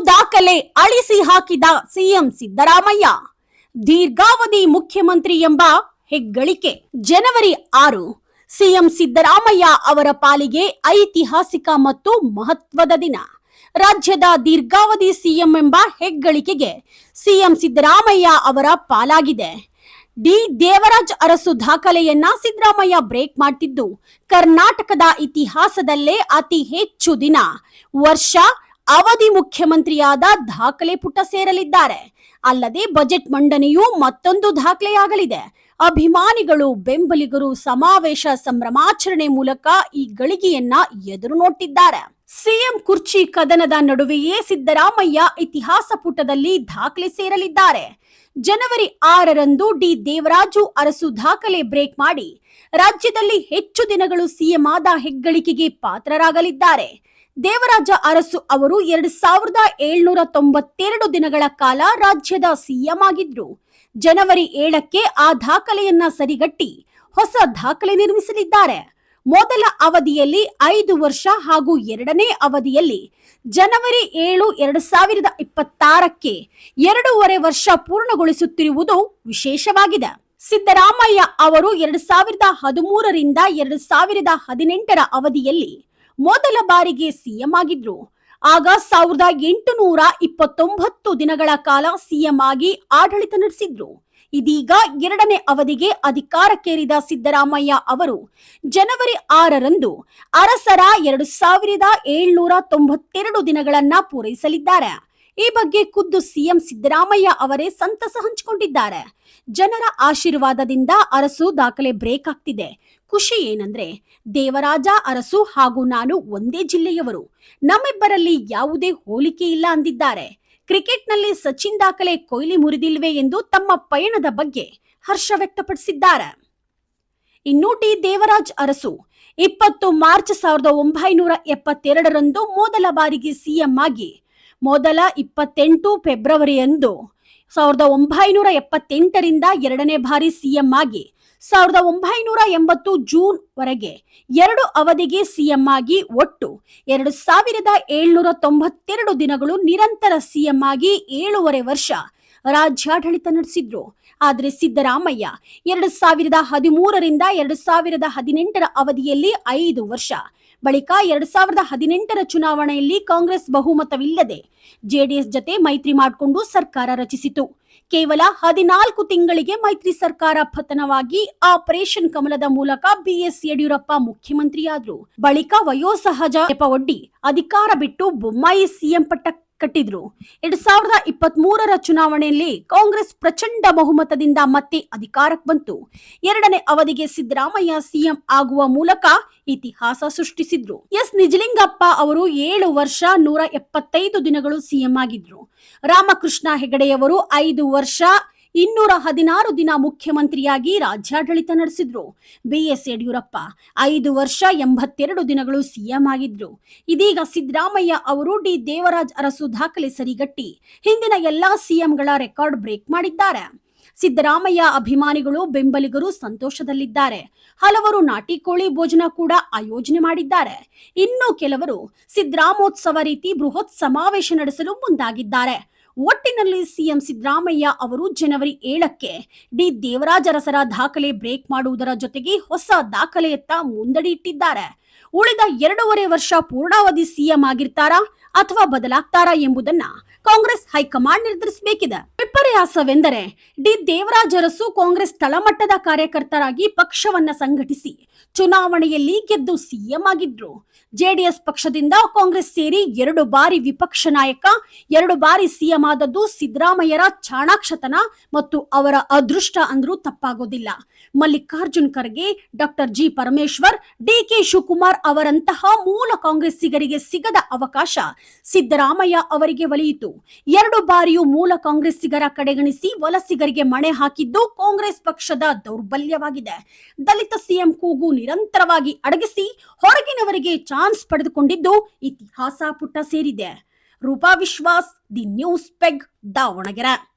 ದಾಖಲೆ ಅಳಿಸಿ ಹಾಕಿದ ಸಿಎಂ ಸಿದ್ದರಾಮಯ್ಯ. ದೀರ್ಘಾವಧಿ ಮುಖ್ಯಮಂತ್ರಿ ಎಂಬ ಹೆಗ್ಗಳಿಕೆ. ಜನವರಿ ಆರು, ಸಿಎಂ ಸಿದ್ದರಾಮಯ್ಯ ಅವರ ಪಾಲಿಗೆ ಐತಿಹಾಸಿಕ ಮತ್ತು ಮಹತ್ವದ ದಿನ. ರಾಜ್ಯದ ದೀರ್ಘಾವಧಿ ಸಿಎಂ ಎಂಬ ಹೆಗ್ಗಳಿಕೆಗೆ ಸಿಎಂ ಸಿದ್ದರಾಮಯ್ಯ ಅವರ ಪಾಲಾಗಿದೆ. ಡಿ ದೇವರಾಜ್ ಅರಸು ದಾಖಲೆಯನ್ನ ಸಿದ್ದರಾಮಯ್ಯ ಬ್ರೇಕ್ ಮಾಡ್ತಿದ್ದು. ಕರ್ನಾಟಕದ ಇತಿಹಾಸದಲ್ಲೇ ಅತಿ ಹೆಚ್ಚು ದಿನ. ವರ್ಷ ಅವಧಿ ಮುಖ್ಯಮಂತ್ರಿಯಾದ ದಾಖಲೆ ಪುಟ ಸೇರಲಿದ್ದಾರೆ. ಅಲ್ಲದೆ ಬಜೆಟ್ ಮಂಡನೆಯು ಮತ್ತೊಂದು ದಾಖಲೆಯಾಗಲಿದೆ. ಅಭಿಮಾನಿಗಳು, ಬೆಂಬಲಿಗರು ಸಮಾವೇಶ ಸಂಭ್ರಮಾಚರಣೆ ಮೂಲಕ ಈ ಗಳಿಗೆಯನ್ನ ಎದುರು ನೋಟಿದ್ದಾರೆ ಸಿಎಂ ಕುರ್ಚಿ ಕದನದ ನಡುವೆಯೇ ಸಿದ್ದರಾಮಯ್ಯ ಇತಿಹಾಸ ಪುಟದಲ್ಲಿ ದಾಖಲೆ ಸೇರಲಿದ್ದಾರೆ. ಜನವರಿ ಆರರಂದು ಡಿ. ದೇವರಾಜು ಅರಸು ದಾಖಲೆ ಬ್ರೇಕ್ ಮಾಡಿ, ರಾಜ್ಯದಲ್ಲಿ ಹೆಚ್ಚು ದಿನಗಳು ಸಿಎಂ ಆದ ಹೆಗ್ಗಳಿಕೆಗೆ ಪಾತ್ರರಾಗಲಿದ್ದಾರೆ. ದೇವರಾಜ ಅರಸು ಅವರು ಎರಡ್ ಸಾವಿರದ ಏಳ್ನೂರ ತೊಂಬತ್ತೆರಡು ದಿನಗಳ ಕಾಲ ರಾಜ್ಯದ ಸಿಎಂ ಆಗಿದ್ರು. ಜನವರಿ ಏಳಕ್ಕೆ ಆ ದಾಖಲೆಯನ್ನ ಸರಿಗಟ್ಟಿ ಹೊಸ ದಾಖಲೆ ನಿರ್ಮಿಸಲಿದ್ದಾರೆ. ಮೊದಲ ಅವಧಿಯಲ್ಲಿ ಐದು ವರ್ಷ ಹಾಗೂ ಎರಡನೇ ಅವಧಿಯಲ್ಲಿ ಜನವರಿ ಏಳು ಎರಡು ಸಾವಿರದ ಇಪ್ಪತ್ತಾರಕ್ಕೆ ಎರಡೂವರೆ ವರ್ಷ ಪೂರ್ಣಗೊಳಿಸುತ್ತಿರುವುದು ವಿಶೇಷವಾಗಿದೆ. ಸಿದ್ದರಾಮಯ್ಯ ಅವರು ಎರಡು ಸಾವಿರದ ಹದಿಮೂರರಿಂದ ಎರಡು ಸಾವಿರದ ಹದಿನೆಂಟರ ಅವಧಿಯಲ್ಲಿ ಮೊದಲ ಬಾರಿಗೆ ಸಿಎಂ ಆಗಿದ್ರು. ಆಗ ಸಾವಿರದ ಎಂಟುನೂರ ಇಪ್ಪತ್ತೊಂಬತ್ತು ದಿನಗಳ ಕಾಲ ಸಿಎಂ ಆಗಿ ಆಡಳಿತ ನಡೆಸಿದ್ರು. ಇದೀಗ ಎರಡನೇ ಅವಧಿಗೆ ಅಧಿಕಾರಕ್ಕೇರಿದ ಸಿದ್ದರಾಮಯ್ಯ ಅವರು ಜನವರಿ ಆರರಂದು ಅರಸರ ಎರಡು ಸಾವಿರದ ಏಳ್ನೂರ ತೊಂಬತ್ತೆರಡು ದಿನಗಳನ್ನ ಪೂರೈಸಲಿದ್ದಾರೆ. ಈ ಬಗ್ಗೆ ಖುದ್ದು ಸಿಎಂ ಸಿದ್ದರಾಮಯ್ಯ ಅವರೇ ಸಂತಸ ಹಂಚಿಕೊಂಡಿದ್ದಾರೆ. ಜನರ ಆಶೀರ್ವಾದದಿಂದ ಅರಸು ದಾಖಲೆ ಬ್ರೇಕ್ ಆಗ್ತಿದೆ. ಖುಷಿ ಏನಂದ್ರೆ ದೇವರಾಜ ಅರಸು ಹಾಗೂ ನಾನು ಒಂದೇ ಜಿಲ್ಲೆಯವರು. ನಮ್ಮಿಬ್ಬರಲ್ಲಿ ಯಾವುದೇ ಹೋಲಿಕೆ ಇಲ್ಲ ಅಂದಿದ್ದಾರೆ. ಕ್ರಿಕೆಟ್ನಲ್ಲಿ ಸಚಿನ್ ದಾಖಲೆ ಕೊಹ್ಲಿ ಮುರಿದಿಲ್ವೇ ಎಂದು ತಮ್ಮ ಪಯಣದ ಬಗ್ಗೆ ಹರ್ಷ ವ್ಯಕ್ತಪಡಿಸಿದ್ದಾರೆ. ಇನ್ನು ಟಿ ದೇವರಾಜ್ ಅರಸು, ಇಪ್ಪತ್ತು ಮಾರ್ಚ್ ಸಾವಿರದ ಒಂಬೈನೂರ ಎಪ್ಪತ್ತೆರಡರಂದು ಮೊದಲ ಬಾರಿಗೆ ಸಿಎಂ ಆಗಿ, ಮೊದಲ ಇಪ್ಪತ್ತೆಂಟು ಫೆಬ್ರವರಿಯಂದು ಸಾವಿರದ ಒಂಬೈನೂರ ಎಪ್ಪತ್ತೆಂಟರಿಂದ ಎರಡನೇ ಬಾರಿ ಸಿಎಂ ಆಗಿ ಸಾವಿರದ ಒಂಬೈನೂರ ಎಂಬತ್ತು ಜೂನ್ ವರೆಗೆ ಎರಡು ಅವಧಿಗೆ ಸಿಎಂ ಆಗಿ ಒಟ್ಟು ಎರಡು ಸಾವಿರದ ಏಳ್ನೂರ ತೊಂಬತ್ತೆರಡು ದಿನಗಳು ನಿರಂತರ ಸಿಎಂ ಆಗಿ ಏಳೂವರೆ ವರ್ಷ ರಾಜ್ಯಾಡಳಿತ ನಡೆಸಿದ್ರು. ಆದರೆ ಸಿದ್ದರಾಮಯ್ಯ ಎರಡು ಸಾವಿರದ ಹದಿಮೂರರಿಂದ ಎರಡು ಸಾವಿರದ ಹದಿನೆಂಟರ ಅವಧಿಯಲ್ಲಿ ಐದು ವರ್ಷ. ಬಳಿಕ ಎರಡ್ ಸಾವಿರದ ಹದಿನೆಂಟರ ಚುನಾವಣೆಯಲ್ಲಿ ಕಾಂಗ್ರೆಸ್ ಬಹುಮತವಿಲ್ಲದೆ ಜೆಡಿಎಸ್ ಜತೆ ಮೈತ್ರಿ ಮಾಡಿಕೊಂಡು ಸರ್ಕಾರ ರಚಿಸಿತು. ಕೇವಲ ಹದಿನಾಲ್ಕು ತಿಂಗಳಿಗೆ ಮೈತ್ರಿ ಸರ್ಕಾರ ಪತನವಾಗಿ ಆಪರೇಷನ್ ಕಮಲದ ಮೂಲಕ ಬಿಎಸ್ ಯಡಿಯೂರಪ್ಪ ಮುಖ್ಯಮಂತ್ರಿಯಾದ್ರು. ಬಳಿಕ ವಯೋಸಹಜ ಒಡ್ಡಿ ಅಧಿಕಾರ ಬಿಟ್ಟು ಬೊಮ್ಮಾಯಿ ಸಿಎಂ ಪಟ್ಟ ಕಟ್ಟಿದ್ರು. ಎರಡ್ ಸಾವಿರದ ಇಪ್ಪತ್ತ್ ಮೂರರ ಚುನಾವಣೆಯಲ್ಲಿ ಕಾಂಗ್ರೆಸ್ ಪ್ರಚಂಡ ಬಹುಮತದಿಂದ ಮತ್ತೆ ಅಧಿಕಾರಕ್ಕೆ ಬಂತು. ಎರಡನೇ ಅವಧಿಗೆ ಸಿದ್ದರಾಮಯ್ಯ ಸಿಎಂ ಆಗುವ ಮೂಲಕ ಇತಿಹಾಸ ಸೃಷ್ಟಿಸಿದ್ರು. ಎಸ್. ನಿಜಲಿಂಗಪ್ಪ ಅವರು ಏಳು ವರ್ಷ ನೂರ ಎಪ್ಪತ್ತೈದು ದಿನಗಳು ಸಿಎಂ ಆಗಿದ್ರು. ರಾಮಕೃಷ್ಣ ಹೆಗಡೆಯವರು ಐದು ವರ್ಷ ಇನ್ನೂರ ಹದಿನಾರು ದಿನ ಮುಖ್ಯಮಂತ್ರಿಯಾಗಿ ರಾಜ್ಯಾಡಳಿತ ನಡೆಸಿದ್ರು. ಬಿಎಸ್ ಯಡಿಯೂರಪ್ಪ ಐದು ವರ್ಷ ಎಂಬತ್ತೆರಡು ದಿನಗಳು ಸಿಎಂ ಆಗಿದ್ರು. ಇದೀಗ ಸಿದ್ದರಾಮಯ್ಯ ಅವರು ಡಿ ದೇವರಾಜ್ ಅರಸು ದಾಖಲೆ ಸರಿಗಟ್ಟಿ ಹಿಂದಿನ ಎಲ್ಲಾ ಸಿಎಂಗಳ ರೆಕಾರ್ಡ್ ಬ್ರೇಕ್ ಮಾಡಿದ್ದಾರೆ. ಸಿದ್ದರಾಮಯ್ಯ ಅಭಿಮಾನಿಗಳು, ಬೆಂಬಲಿಗರು ಸಂತೋಷದಲ್ಲಿದ್ದಾರೆ. ಹಲವರು ನಾಟಿ ಕೋಳಿ ಭೋಜನ ಕೂಡ ಆಯೋಜನೆ ಮಾಡಿದ್ದಾರೆ. ಇನ್ನು ಕೆಲವರು ಸಿದ್ದರಾಮೋತ್ಸವ ರೀತಿ ಬೃಹತ್ ಸಮಾವೇಶ ನಡೆಸಲು ಮುಂದಾಗಿದ್ದಾರೆ. ಒಟ್ಟಿನಲ್ಲಿ ಸಿಎಂ ಸಿದ್ದರಾಮಯ್ಯ ಅವರು ಜನವರಿ ಏಳಕ್ಕೆ ಡಿ ದೇವರಾಜರಸರ ದಾಖಲೆ ಬ್ರೇಕ್ ಮಾಡುವುದರ ಜೊತೆಗೆ ಹೊಸ ದಾಖಲೆಯತ್ತ ಮುಂದಡಿ ಇಟ್ಟಿದ್ದಾರೆ. ಉಳಿದ ಎರಡೂವರೆ ವರ್ಷ ಪೂರ್ಣಾವಧಿ ಸಿಎಂ ಆಗಿರ್ತಾರಾ ಅಥವಾ ಬದಲಾಗ್ತಾರಾ ಎಂಬುದನ್ನ ಕಾಂಗ್ರೆಸ್ ಹೈಕಮಾಂಡ್ ನಿರ್ಧರಿಸಬೇಕಿದೆ. ವಿಪರ್ಯಾಸವೆಂದರೆ ಡಿ ದೇವರಾಜರಸು ಕಾಂಗ್ರೆಸ್ ತಳಮಟ್ಟದ ಕಾರ್ಯಕರ್ತರಾಗಿ ಪಕ್ಷವನ್ನ ಸಂಘಟಿಸಿ ಚುನಾವಣೆಯಲ್ಲಿ ಗೆದ್ದು ಸಿಎಂ ಆಗಿದ್ರು. ಜೆಡಿಎಸ್ ಪಕ್ಷದಿಂದ ಕಾಂಗ್ರೆಸ್ ಸೇರಿ ಎರಡು ಬಾರಿ ವಿಪಕ್ಷ ನಾಯಕ, ಎರಡು ಬಾರಿ ಸಿಎಂ ಆದದ್ದು ಸಿದ್ದರಾಮಯ್ಯರ ಚಾಣಾಕ್ಷತನ ಮತ್ತು ಅವರ ಅದೃಷ್ಟ ಅಂದ್ರೂ ತಪ್ಪಾಗೋದಿಲ್ಲ. Mallikarjun Kharge, doctor G Parameshwar DK Shivakumar ಅವರಂತಹ ಮೂಲ ಕಾಂಗ್ರೆಸ್ಸಿಗರಿಗೆ ಸಿಗದ ಅವಕಾಶ ಸಿದ್ದರಾಮಯ್ಯ ಅವರಿಗೆ ಒಲಿಯಿತು. ಎರಡು ಬಾರಿಯೂ ಮೂಲ ಕಾಂಗ್ರೆಸ್ಸಿಗರ ಕಡೆಗಣಿಸಿ ವಲಸಿಗರಿಗೆ ಮಣೆ ಹಾಕಿದ್ದು ಕಾಂಗ್ರೆಸ್ ಪಕ್ಷದ ದೌರ್ಬಲ್ಯವಾಗಿದೆ. ದಲಿತ ಸಿಎಂ ಕೂಗು ನಿರಂತರವಾಗಿ ಅಡಗಿಸಿ ಹೊರಗಿನವರಿಗೆ ಚಾನ್ಸ್ ಪಡೆದುಕೊಂಡಿದ್ದು ಇತಿಹಾಸ ಪುಟ ಸೇರಿದೆ. Roopa Vishwas, the news peg, Davanagere.